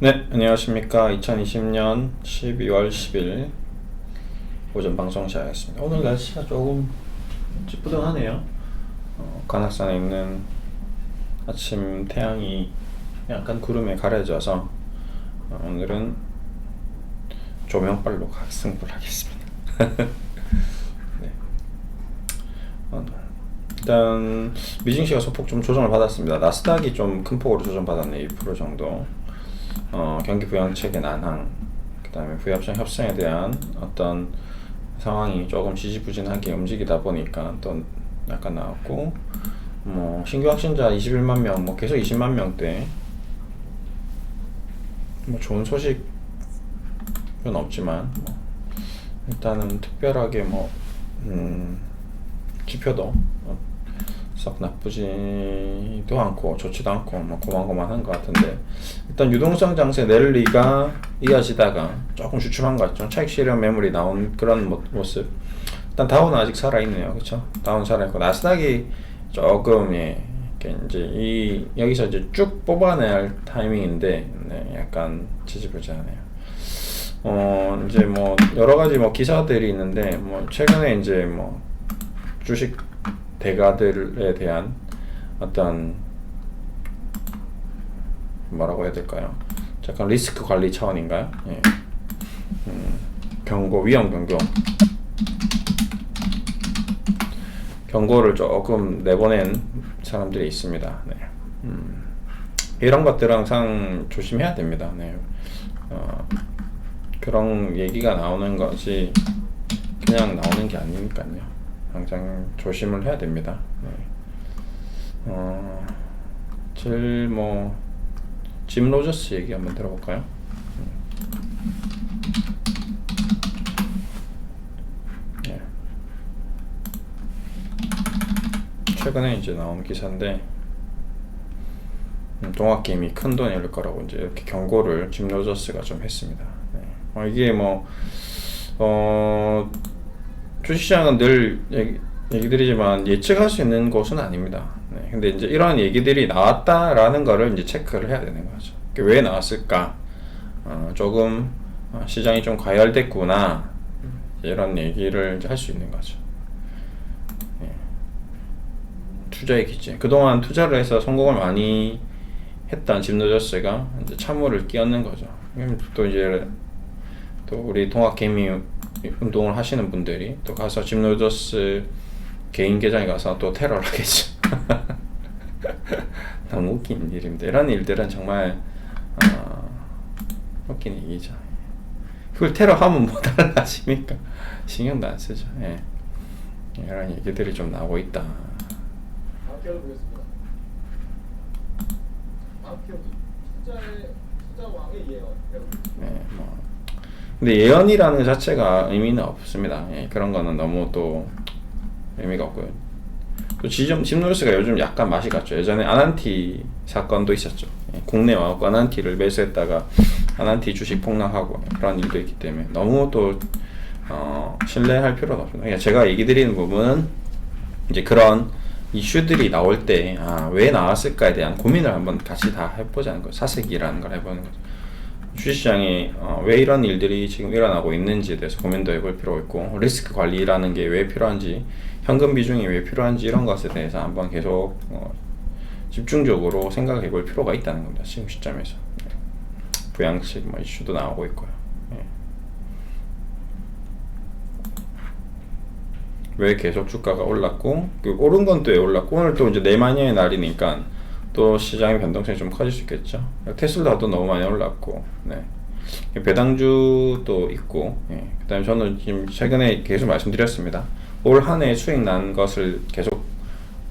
네, 안녕하십니까. 2020년 12월 10일 오전 방송 시작하겠습니다. 오늘 날씨가 조금 찌뿌둥하네요. 어, 관악산에 있는 아침 태양이 약간 구름에 가려져서 어, 오늘은 조명빨로 승부를 하겠습니다. 네. 어, 일단 미증시가 소폭 좀 조정을 받았습니다. 나스닥이 좀 큰 폭으로 조정받았네, 2% 정도. 어, 경기 부양책의 난항, 그 다음에 부합성 협상에 대한 어떤 상황이 조금 지지부진하게 움직이다 보니까 또 약간 나왔고, 뭐 신규 확진자 21만 명, 뭐 계속 20만 명대, 뭐 좋은 소식은 없지만 뭐 일단은 특별하게 뭐 음, 지표도 어, 썩 나쁘지도 않고 좋지도 않고 뭐 고만고만한 것 같은데 일단 유동성 장세 랠리가 이어지다가 조금 주춤한 것 같죠. 차익 실현 매물이 나온 그런 모- 모습. 일단 다운은 아직 살아있네요. 그쵸? 다운 살아있고 나스닥이 조금 예 이제 이 여기서 이제 쭉할 타이밍인데 네, 약간 지지부진하네요. 어 이제 뭐 여러 가지 뭐 기사들이 있는데 뭐 최근에 이제 뭐 주식 대가들에 대한 어떤 뭐라고 해야 될까요? 약간 리스크 관리 차원인가요? 예. 음, 경고 위험 경고 경고를 조금 내보낸 사람들이 있습니다. 네. 음, 이런 것들은 항상 조심해야 됩니다. 네. 어, 그런 얘기가 나오는 것이 그냥 나오는 게 아니니까요. 항상 조심을 해야 됩니다. 네. 어, 제일 뭐, 짐 로저스 얘기 한번 들어볼까요? 네. 최근에 이제 나온 기사인데, 음, 동학 게임이 큰 돈이 올 거라고 이제 이렇게 경고를 짐 로저스가 좀 했습니다. 네. 어, 이게 뭐, 어, 주식시장은 늘 얘기, 얘기 드리지만 예측할 수 있는 것은 아닙니다. 네. 근데 이제 이러한 얘기들이 나왔다라는 거를 이제 체크를 해야 되는 거죠. 왜 나왔을까? 어, 조금 어, 시장이 좀 과열됐구나. 이런 얘기를 할 수 있는 거죠. 예. 투자의 기재. 그동안 투자를 해서 성공을 많이 했던 짐노저스가 이제 찬물을 끼얹는 거죠. 또 이제 또 우리 동학 개미 운동을 하시는 분들이 또 가서 짐노저스 개인 계정에 가서 또 테러를 하겠죠. 너무 웃긴 일입니다. 이런 일들은 정말 어, 웃긴 얘기죠. 그걸 테러하면 뭐 달라집니까? 신경도 안 쓰죠. 예. 이런 얘기들이 좀 나오고 있다. 뭐. 근데 예언이라는 것 자체가 의미는 없습니다. 예, 그런 거는 너무 또 의미가 없고요. 또 지점 짐노스가 요즘 약간 맛이 갔죠. 예전에 아난티 사건도 있었죠. 예, 국내 와갖고 아난티를 매수했다가 아난티 주식 폭락하고 그런 일도 있기 때문에 너무 또 어, 신뢰할 필요는 없습니다. 그냥 제가 얘기 드리는 부분은 이제 그런 이슈들이 나올 때, 아, 왜 나왔을까에 대한 고민을 한번 같이 다 해보자는 거죠. 사색이라는 걸 해보는 거죠. 주식시장에 어, 왜 이런 일들이 지금 일어나고 있는지에 대해서 고민도 해볼 필요가 있고, 리스크 관리라는 게 왜 필요한지, 현금 비중이 왜 필요한지 이런 것에 대해서 한번 계속 어, 집중적으로 생각해 볼 필요가 있다는 겁니다. 지금 시점에서. 네. 부양식 뭐 이슈도 나오고 있고요. 예. 왜 계속 주가가 올랐고 그 오른 건 또 왜 올랐고 오늘 또 이제 내마녀의 날이니까 또 시장의 변동성이 좀 커질 수 있겠죠. 테슬라도 너무 많이 올랐고, 네. 배당주도 있고, 예. 그다음에 저는 지금 최근에 계속 말씀드렸습니다. 올 한해 수익 난 것을 계속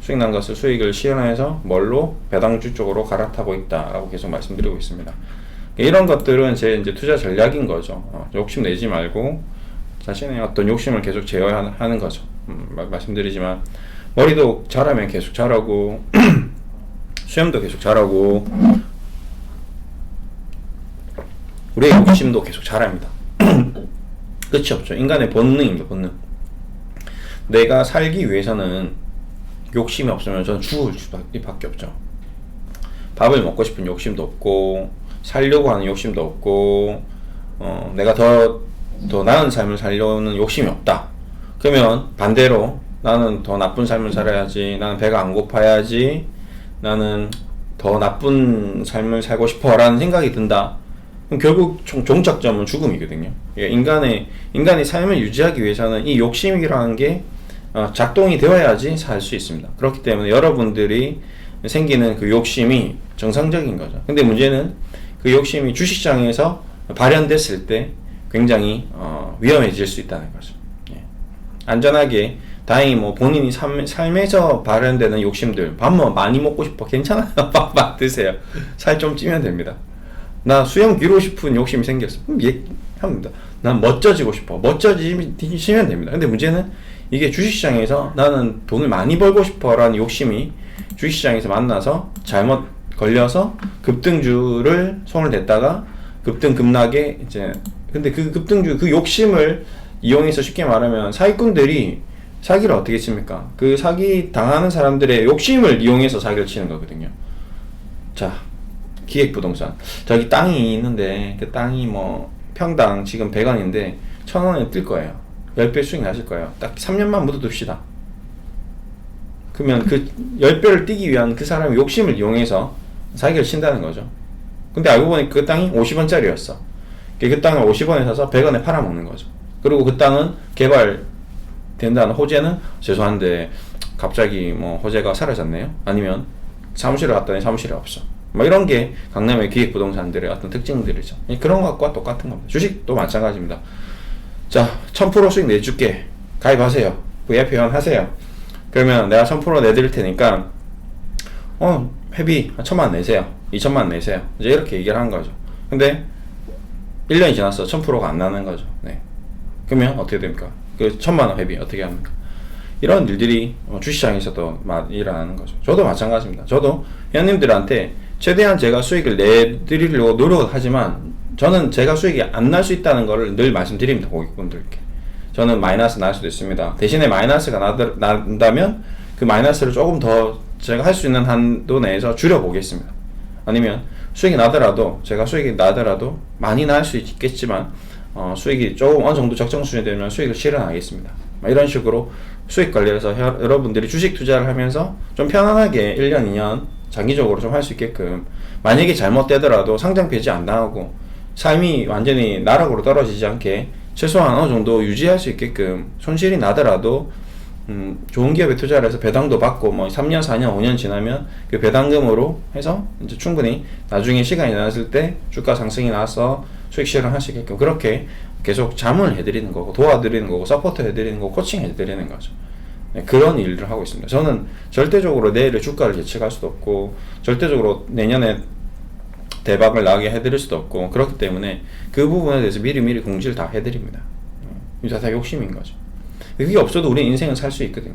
수익 난 것을 수익을 실현해서 뭘로 배당주 쪽으로 갈아타고 있다라고 계속 말씀드리고 있습니다. 이런 것들은 제 이제 투자 전략인 거죠. 어, 욕심 내지 말고 자신의 어떤 욕심을 계속 제어하는 거죠. 음, 마- 말씀드리지만 머리도 잘하면 계속 잘하고 수염도 계속 잘하고 우리의 욕심도 계속 잘합니다. 끝이 없죠. 인간의 본능입니다. 본능. 내가 살기 위해서는 욕심이 없으면 저는 죽을 수밖에 없죠. 밥을 먹고 싶은 욕심도 없고 살려고 하는 욕심도 없고 어, 내가 더, 더 나은 삶을 살려는 욕심이 없다. 그러면 반대로 나는 더 나쁜 삶을 살아야지. 나는 배가 안 고파야지. 나는 더 나쁜 삶을 살고 싶어라는 생각이 든다. 그럼 결국 종, 종착점은 죽음이거든요. 그러니까 인간의 인간의 삶을 유지하기 위해서는 이 욕심이라는 게 어, 작동이 되어야지 살 수 있습니다. 그렇기 때문에 여러분들이 생기는 그 욕심이 정상적인 거죠. 근데 문제는 그 욕심이 주식시장에서 발현됐을 때 굉장히 어, 위험해질 수 있다는 거죠. 예. 안전하게 다행히 뭐 본인이 삶, 삶에서 발현되는 욕심들 밥 뭐 많이 먹고 싶어. 괜찮아요. 밥막 드세요. 살 좀 찌면 됩니다. 나 수영 기르고 싶은 욕심이 생겼어. 그럼 얘기합니다. 난 멋져지고 싶어. 멋져지시면 됩니다. 근데 문제는 이게 주식시장에서 나는 돈을 많이 벌고 싶어 라는 욕심이 주식시장에서 만나서 잘못 걸려서 급등주를 손을 댔다가 급등 급락에 이제 근데 그 급등주 그 욕심을 이용해서 쉽게 말하면 사기꾼들이 사기를 어떻게 칩니까? 그 사기 당하는 사람들의 욕심을 이용해서 사기를 치는 거거든요. 자, 기획부동산. 저기 땅이 있는데 그 땅이 뭐 평당 지금 100원인데 1000원에 뜰 거예요. 10배 수익 나실 거예요. 딱 3년만 묻어둡시다. 그러면 그 10배를 뛰기 위한 그 사람의 욕심을 이용해서 사기를 친다는 거죠. 근데 알고 보니 그 땅이 50원짜리였어. 그 땅을 50원에 사서 100원에 팔아먹는 거죠. 그리고 그 땅은 개발 된다는 호재는 죄송한데 갑자기 뭐 호재가 사라졌네요. 아니면 사무실에 갔더니 사무실에 없어. 뭐 이런 게 강남의 기획 부동산들의 어떤 특징들이죠. 그런 것과 똑같은 겁니다. 주식도 마찬가지입니다. 자, 1000% 수익 내줄게. 가입하세요. VIP 회원 하세요. 그러면 내가 1000% 내드릴 테니까 어, 회비 한 천만 원 내세요. 2천만 원 내세요. 이제 이렇게 얘기를 한 거죠. 근데 1년이 지났어. 1000%가 안 나는 거죠. 네. 그러면 어떻게 됩니까? 그 천만 원 회비 어떻게 합니까? 이런 일들이 어, 주시장에서도 마- 일어나는 거죠. 저도 마찬가지입니다. 저도 회원님들한테 최대한 제가 수익을 내드리려고 노력을 하지만 저는 제가 수익이 안 날 수 있다는 것을 늘 말씀드립니다. 고객분들께. 저는 마이너스 날 수도 있습니다. 대신에 마이너스가 나더- 난다면 그 마이너스를 조금 더 제가 할 수 있는 한도 내에서 줄여보겠습니다. 아니면 수익이 나더라도 제가 수익이 나더라도 많이 날 수 있겠지만 어, 수익이 조금 어느 정도 적정 수준이 되면 수익을 실현하겠습니다. 막 이런 식으로 수익 관리해서 혀- 여러분들이 주식 투자를 하면서 좀 편안하게 1년, 2년 장기적으로 좀 할 수 있게끔 만약에 잘못되더라도 상장 폐지 안 당하고 삶이 완전히 나락으로 떨어지지 않게 최소한 어느 정도 유지할 수 있게끔 손실이 나더라도 음, 좋은 기업에 투자를 해서 배당도 받고 뭐 3년, 4년, 5년 지나면 그 배당금으로 해서 이제 충분히 나중에 시간이 지났을 때 주가 상승이 나서 수익 실현할 수 있게끔 그렇게 계속 자문을 해드리는 거고 도와드리는 거고 서포트 해드리는 거고 코칭 해드리는 거죠. 네, 그런 일을 하고 있습니다. 저는 절대적으로 내일의 주가를 예측할 수도 없고 절대적으로 내년에 대박을 나게 해드릴 수도 없고 그렇기 때문에 그 부분에 대해서 미리미리 공지를 다 해드립니다. 음, 이게 다 욕심인 거죠. 그게 없어도 우리 인생은 살 수 있거든요.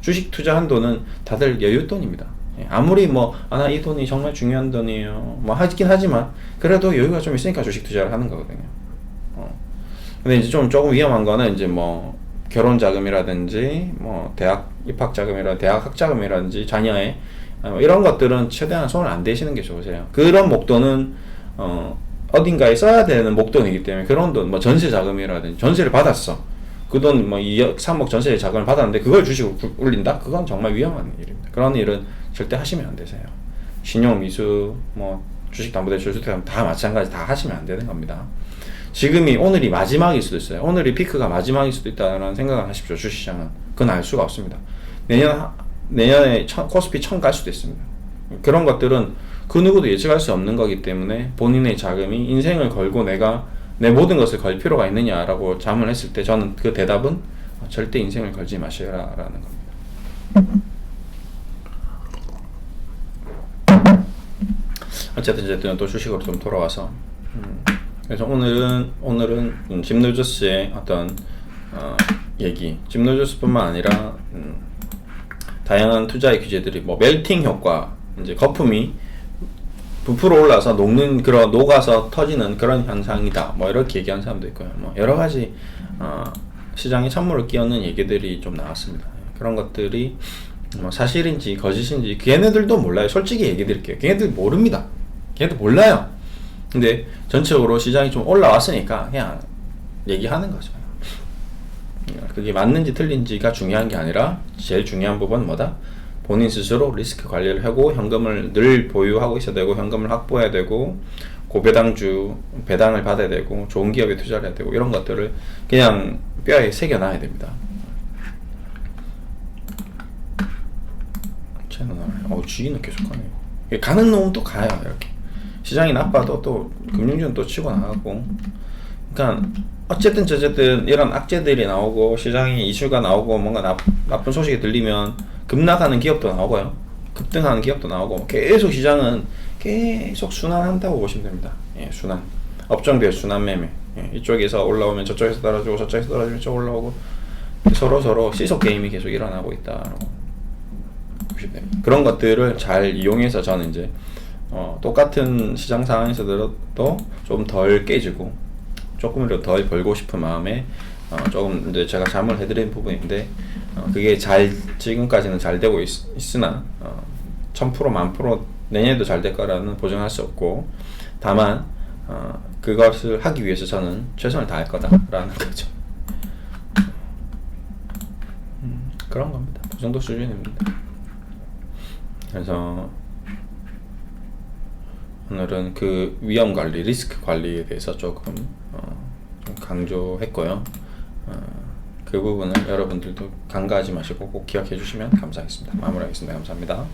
주식 투자 한도는 다들 여윳돈입니다. 예, 아무리 뭐, 아, 나 이 돈이 정말 중요한 돈이에요. 뭐, 하긴 하지만, 그래도 여유가 좀 있으니까 주식 투자를 하는 거거든요. 어. 근데 이제 좀 조금 위험한 거는 이제 뭐, 결혼 자금이라든지, 뭐, 대학 입학 자금이라, 대학 학 자금이라든지, 자녀의, 어, 이런 것들은 최대한 손을 안 대시는 게 좋으세요. 그런 목돈은, 어, 어딘가에 써야 되는 목돈이기 때문에 그런 돈, 뭐, 전세 자금이라든지, 전세를 받았어. 그돈뭐 2억 3억 전세 자금을 받았는데 그걸 주식으로 굴- 올린다? 그건 정말 위험한 일입니다. 그런 일은 절대 하시면 안 되세요. 신용 미수 뭐 주식 담보대출 주택 다 마찬가지 다 하시면 안 되는 겁니다. 지금이 오늘이 마지막일 수도 있어요. 오늘이 피크가 마지막일 수도 있다는 생각을 하십시오. 주식시장은 그건 알 수가 없습니다. 내년 하- 내년에 천, 코스피 천 갈 수도 있습니다. 그런 것들은 그 누구도 예측할 수 없는 거기 때문에 본인의 자금이 인생을 걸고 내가 내 모든 것을 걸 필요가 있느냐라고 자문했을 때 저는 그 대답은 절대 인생을 걸지 마시라라는 겁니다. 어쨌든 어쨌든 또 주식으로 좀 돌아와서 음, 그래서 오늘은 오늘은 음, 짐노저스의 어떤 어, 얘기 짐노저스뿐만 아니라 음, 다양한 투자의 규제들이 뭐 멜팅 효과 이제 거품이 부풀어 올라서 녹는 그런 녹아서 터지는 그런 현상이다. 뭐 이렇게 얘기하는 사람도 있고요. 뭐 여러 가지 어, 시장에 찬물을 끼얹는 얘기들이 좀 나왔습니다. 그런 것들이 뭐 사실인지 거짓인지 걔네들도 몰라요. 솔직히 얘기 드릴게요. 걔네들 모릅니다. 걔네들 몰라요. 근데 전체적으로 시장이 좀 올라왔으니까 그냥 얘기하는 거죠. 그게 맞는지 틀린지가 중요한 게 아니라 제일 중요한 부분은 뭐다? 본인 스스로 리스크 관리를 하고 현금을 늘 보유하고 있어야 되고 현금을 확보해야 되고 고배당주 배당을 받아야 되고 좋은 기업에 투자를 해야 되고 이런 것들을 그냥 뼈에 새겨놔야 됩니다. 채널 어 주인은 계속 가네요. 가는 놈은 또 가요 이렇게 시장이 나빠도 또 금융주는 또 치고 나가고. 그러니까 어쨌든 저쨌든 이런 악재들이 나오고 시장에 이슈가 나오고 뭔가 나, 나쁜 소식이 들리면 급락하는 기업도 나오고요. 급등하는 기업도 나오고 계속 시장은 계속 순환한다고 보시면 됩니다. 예, 순환. 업종별 순환 매매. 예, 이쪽에서 올라오면 저쪽에서 떨어지고 저쪽에서 떨어지면 저 올라오고 서로 서로 시속 게임이 계속 일어나고 됩니다. 그런 것들을 잘 이용해서 저는 이제 어, 똑같은 시장 상황에서도 좀 덜 깨지고 조금이라도 덜 벌고 싶은 마음에 어, 조금 이제 제가 잠을 해드린 부분인데 어, 그게 잘 지금까지는 잘 되고 있, 있으나 어, 1000% 만프로 내년에도 잘 될 거라는 보장할 수 없고 다만 어, 그것을 하기 위해서 저는 최선을 다할 거다라는 거죠. 음, 그런 겁니다. 그 정도 수준입니다. 그래서 오늘은 그 위험 관리, 리스크 관리에 대해서 조금 어, 좀 강조했고요. 어, 그 부분은 여러분들도 간과하지 마시고 꼭 기억해 주시면 감사하겠습니다. 마무리하겠습니다. 감사합니다.